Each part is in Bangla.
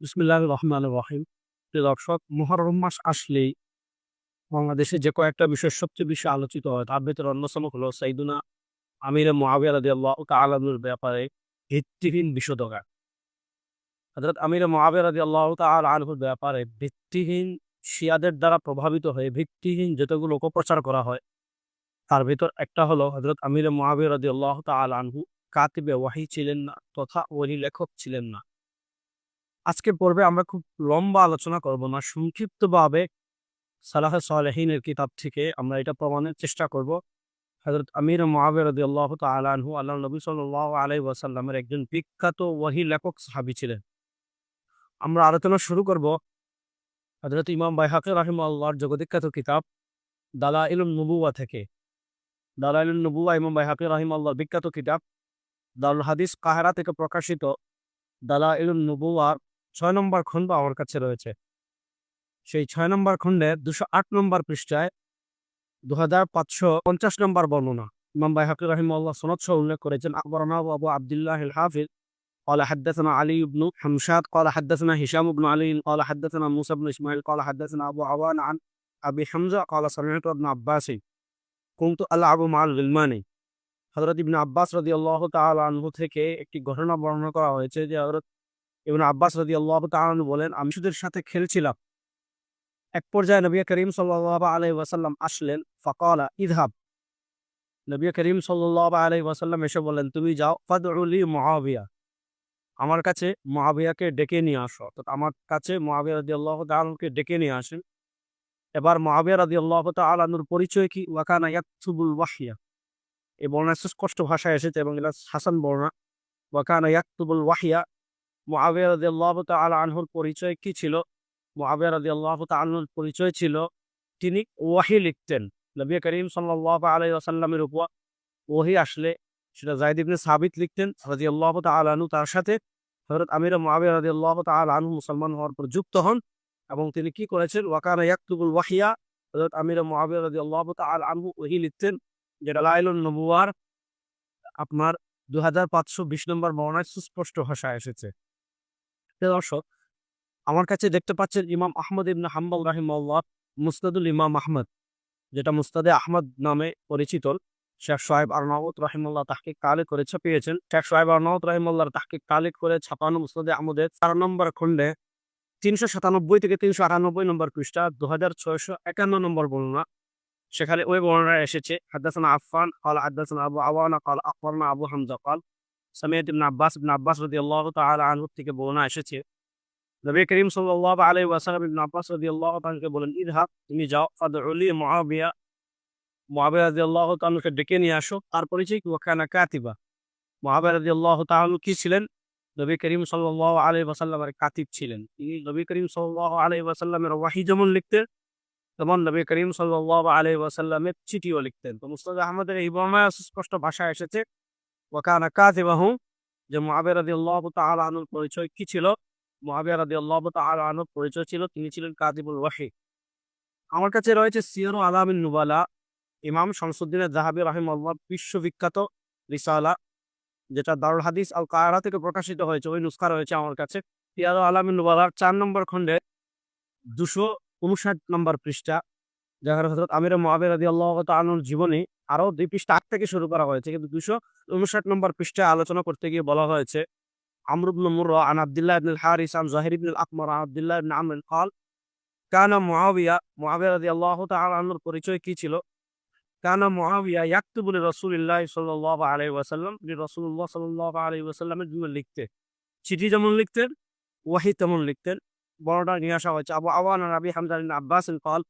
বিসমিল্লাহ রহমান রহিম। প্রিয় দর্শক মহরম মাস আসলেই বাংলাদেশে যে কয়েকটা বিষয় সবচেয়ে বেশি আলোচিত হয়, তার ভেতরে অন্যতম হলো সাইদুনা আমির মহাবিয়া তালানুর ব্যাপারে ভিত্তিহীন বিশোধকা হজরত আমির মহাবিয়া রাদি আল্লাহ তাল আনহুর ব্যাপারে ভিত্তিহীন শিয়াদের দ্বারা প্রভাবিত হয়ে ভিত্তিহীন যতগুলো অপপ্রচার করা হয়, তার ভিতর একটা হলো হজরত আমির মহাবিয়া রাদি আল্লাহ তাল আনহু কাতিবে ওয়াহি ছিলেন না তথা ওহি লেখক ছিলেন না। আজকের পর্বে আমরা খুব লম্বা আলোচনা করব না, সংক্ষিপ্তভাবে সালাহ সালেহিনের কিতাব থেকে আমরা এটা প্রমাণের চেষ্টা করব। হজরত আমির মহাবের রদি আল্লাহ তালহু আল্লাহ নবী সাল আলাই ওয়াসাল্লামের একজন বিখ্যাত ওয়াহি লেখক সাহাবি ছিলেন। আমরা আলোচনা শুরু করব হজরত ইমাম বাইহাকে রাহিম আল্লাহর জগবিখ্যাত কিতাব দালা ইলুল নবুয়া থেকে। দালা ইলুল নবুয়া ইমাম বাইহাকে রাহিম আল্লাহর বিখ্যাত কিতাব দারুল হাদিস কাহেরা থেকে প্রকাশিত দালা ইলুল নবুয়ার ছয় নম্বর খণ্ড আমার কাছে রয়েছে সেই ছয় নম্বর খণ্ডে দুশো আট নম্বর পৃষ্ঠায় দু হাজার পাঁচশো পঞ্চাশ নম্বর বর্ণনা ইমাম বাইহাকি রহিমাল্লাহ সনদ সহ উল্লেখ করেছেন আকবরনা আবু আবদুল্লাহ হাফিজ قال حدثنا علي بن حمشاد قال حدثنا هشام بن علي قال حدثنا موسى بن اسماعيل قال حدثنا ابو عوان عن ابي حمزه قال سمعت ابن عباس كنت العب مع الغلمان হযরত ইবনে আব্বাস রাদিয়াল্লাহু তাআলা আনহু থেকে একটি ঘটনা বর্ণনা করা হয়েছে যে হযরত ইবনে আব্বাস রাদিয়াল্লাহু তাআলা বলেন, আমি শিশুদের সাথে খেলছিলাম। এক পর্যায়ে নবী করিম সাল্লাল্লাহু আলাইহি ওয়াসাল্লাম আসলেন, ফাকালা ইযহাব নবী করিম সাল্লাল্লাহু আলাইহি ওয়াসাল্লাম এসে বলেন তুমি যাও ফাদউলি মহাবিয়া আমার কাছে মহাবিয়াকে ডেকে নিয়ে আসো। তো আমার কাছে মুআবিয়া রাদিয়াল্লাহু তাআলাকে ডেকে নিয়ে আসেন। এবার মুআবিয়া রাদিয়াল্লাহু তাআলার পরিচয় কি? ওয়াকানা ইয়াকতুবুল ওয়াহিয়া এই বর্ণনা সুস্পষ্ট ভাষায় এসেছে এবং এটা হাসান বর্ণনা। ওয়াকানা ইয়াকতুবুল ওয়াহিয়া মুআবিয়া রাদিয়াল্লাহু তাআলা আনহুর পরিচয় কি ছিল? মুআবিয়া রাদিয়াল্লাহু তাআলার পরিচয় ছিল, তিনি ওয়াহি লিখতেন। নবী করিম সাল্লাল্লাহু আলাইহি ওয়াসাল্লামের উপর ওহি আসলে সেটা জাইদ ইবনে সাবিত লিখতেন রাদিয়াল্লাহু তাআলা আনহু তার সাথে। হযরত আমির মুআবিয়া রাদিয়াল্লাহু তাআলা আনহু মুসলমান হওয়ার পর যুক্ত হন এবং তিনি কি করেছেন? ওয়াকানা ইয়াকতুবুল ওয়াহিয়া, হযরত আমির মুআবিয়া রাদিয়াল্লাহু তাআলা আনহু ওহি লিখতেন, যেটা লাইলুন নবুয়ার আপনার দু হাজার পাঁচশো বিশ নম্বর বর্ণায় সুস্পষ্ট ভাষায় এসেছে। দর্শক, আমার কাছে দেখতে পাচ্ছেন ইমাম আহমদ ইবনা হাম্বাল রাহিমাল্লাহ মুস্তাদুল ইমাম আহমদ, যেটা মুস্তাদে আহমদ নামে পরিচিত। শেখ সোহেব আরনাউত রাহিমুল্লাহ তাহকে কালেক্ট করে ছাপিয়েছেন। শেখ সোহেব আরনাউত রাহিমুল্লাহ তাহকে কালেক্ট করে ছাপানো মুস্তাদে আহমদের চার নম্বর খন্ডে তিনশো সাতানব্বই থেকে তিনশো আটানব্বই নম্বর পৃষ্ঠা দু হাজার ছয়শো একান্ন নম্বর বর্ণনা। সেখানে ওই বর্ণনা এসেছে হাদ্দাসানা আফান কাল আদাসান আবু আওয়ানা, কাল আকবরনা আবু হামজা, কাল সামিয়াত ইবনা আব্বাস ইবনা আব্বাস রদি আল্লাহ তাল আনহুর থেকে বর্ণনা এসেছে। নবী করিম সাল্লাহ আলাই ওয়াসালাম ইবনা আব্বাস রদি আল্লাহ তালকে বলেন ইরহাব, তুমি যাও ফাদ মহাবিয়া মহাবিয়া রদি আল্লাহ তালকে ডেকে নিয়ে আসো তারপরে যে ওখানা কাতিবা। মহাবিয়া রদি আল্লাহ তাহল কি ছিলেন? নবী করিম সাল্লাহ আলাই ওয়াসাল্লামের কাতিব ছিলেন। তিনি নবী করিম সাল্লাহ আলাই ওয়াসাল্লামের ওয়াহি যেমন লিখতেন, তেমন নবী করিম সাল্লাহ আলাই ওয়াসাল্লামের চিঠিও লিখতেন। তো মুস্তাদ আহমদের এই বর্মায় সুস্পষ্ট ভাষা এসেছে ওয়াকানা কাতিবাহু যে মুআবিয়া রাদিয়াল্লাহু তাআলা আনুর পরিচয় কি ছিল? মুআবিয়া রাদিয়াল্লাহু তাআলা আনুর পরিচয় ছিল, তিনি ছিলেন কাতিবুল ওয়াহি। আমার কাছে রয়েছে সিয়ারু আলামিন নুবালা, ইমাম শামসুদ্দিনের জাহাবি রাহিমাল্লাহ বিশ্ববিখ্যাত রিসালা, যেটা দারুল হাদিস আল কায়রা থেকে প্রকাশিত হয়েছে, ওই নুসখা রয়েছে আমার কাছে। সিয়ারু আলামিন নুবালার চার নম্বর খণ্ডে দুশো উনষাট নম্বর পৃষ্ঠা যেখানে হজরত আমির মহাবির আদি আল্লাহ তালুর জীবনী আরও দুই পৃষ্ঠা আট থেকে শুরু করা হয়েছে। কিন্তু দুশো উনষাট নম্বর পৃষ্ঠায় আলোচনা করতে গিয়ে বলা হয়েছে আমরুবন মুর আন আবদুল্লাহ ইবনুল হারিস, আন জাহির ইবনুল আকমর আন আবদুল্লাহ ইবনে আমর কাল, কানা মুআবিয়া মুআবিয়া রাদিয়াল্লাহু তাআলা আনহুর পরিচয় কি ছিল? কানা মুআবিয়া ইয়াকতুবু লিরাসূলিল্লাহি সাল্লাল্লাহু আলাইহি ওয়াসাল্লাম লিরাসূলুল্লাহ সাল্লাল্লাহু আলাইহি ওয়াসাল্লামের জন্য লিখতে চিঠি যেমন লিখতেন, ওয়াহি তেমন লিখতেন। বড়টা নিয়ে আসা হয়েছে, আবু আওয়ান রাবি হামজা ইবনে আব্বাস কাল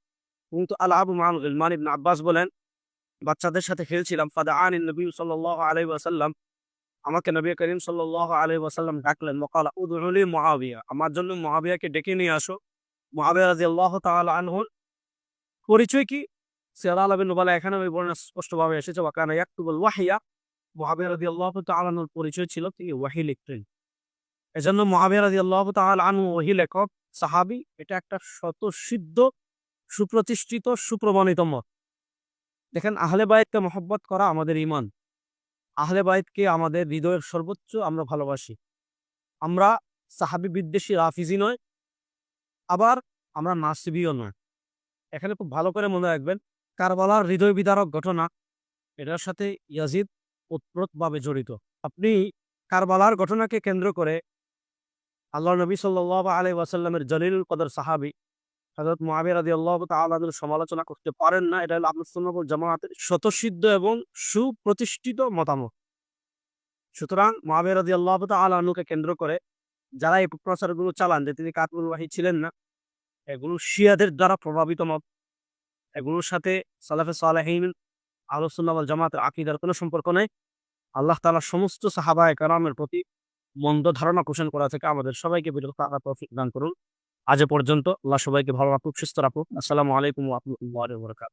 কিন্তু আল আবু মাল গিলমান ইবনে আব্বাস বলেন, বাচ্চাদের সাথে খেলছিলাম ফাদা আন নবী সাল্লাল্লাহু আলাইহি ওয়াসাল্লাম, আমাকে নবী করিম সাল্লাল্লাহু আলাইহি ওয়াসাল্লাম ডাকলেন, ওয়াকালা উদউলি মুআবিয়া, আমার জন্য মুআবিয়াকে ডেকে নিয়ে আসো। মুআবিয়া রাদিয়াল্লাহু তাআলা আনহু পরিচয় কি? সিয়াল আলাবিন নুবালা, এখানে ওই বর্ণনা স্পষ্টভাবে এসেছে, ওয়াকানা ইয়াকতুবুল ওয়াহিয়া, মুআবিয়া রাদিয়াল্লাহু তাআলা আনহুর পরিচয় ছিল তিনি ওয়াহি লিখতেন। এজন্য মুআবিয়া রাদিয়াল্লাহু তাআলা আনহু ওয়াহি লেখক, সাহাবি, এটা একটা স্বতঃসিদ্ধ সুপ্রতিষ্ঠিত সুপ্রমাণিত মত দেখেন, আহলে বায়তকে মহব্বত করা আমাদের ইমান আহলে বায়তকে আমাদের হৃদয়ের সর্বোচ্চ আমরা ভালোবাসি। আমরা সাহাবি বিদ্বেষী রাফিজি নয়, আবার আমরা নাসিবিও নয়। এখানে খুব ভালো করে মনে রাখবেন, কারবালার হৃদয় বিদারক ঘটনা, এটার সাথে ইয়াজিদ ওতপ্রোতভাবে জড়িত। আপনি কারবালার ঘটনাকে কেন্দ্র করে আল্লাহ নবী সাল্লাহ ওয়াসাল্লামের জলিল কদর সাহাবি হজরত মহাবির আদি আল্লাহ তালাদের সমালোচনা করতে পারেন না। এটা হলো আহমদ জামায়াতের স্বতঃসিদ্ধ এবং সুপ্রতিষ্ঠিত মতামত। সুতরাং মহাবির আদি আল্লাহ তালুকে কেন্দ্র করে যারা এই প্রচারগুলো চালান, যে তিনি ওয়াহি ছিলেন না, এগুলো শিয়াদের দ্বারা প্রভাবিত মত। এগুলোর সাথে সালাফে সালাহিন আলোচনা জামাতের আকিদার কোনো সম্পর্ক নেই। আল্লাহ তালা সমস্ত সাহাবায় কারামের প্রতি মন্দ ধারণা পোষণ করা থেকে আমাদের সবাইকে বিরত দান করুন। আজ পর্যন্ত। আল্লাহ সবাইকে ভালো রাখুক সুস্থ রাখুক। আসসালামু আলাইকুম ওয়া বরকাত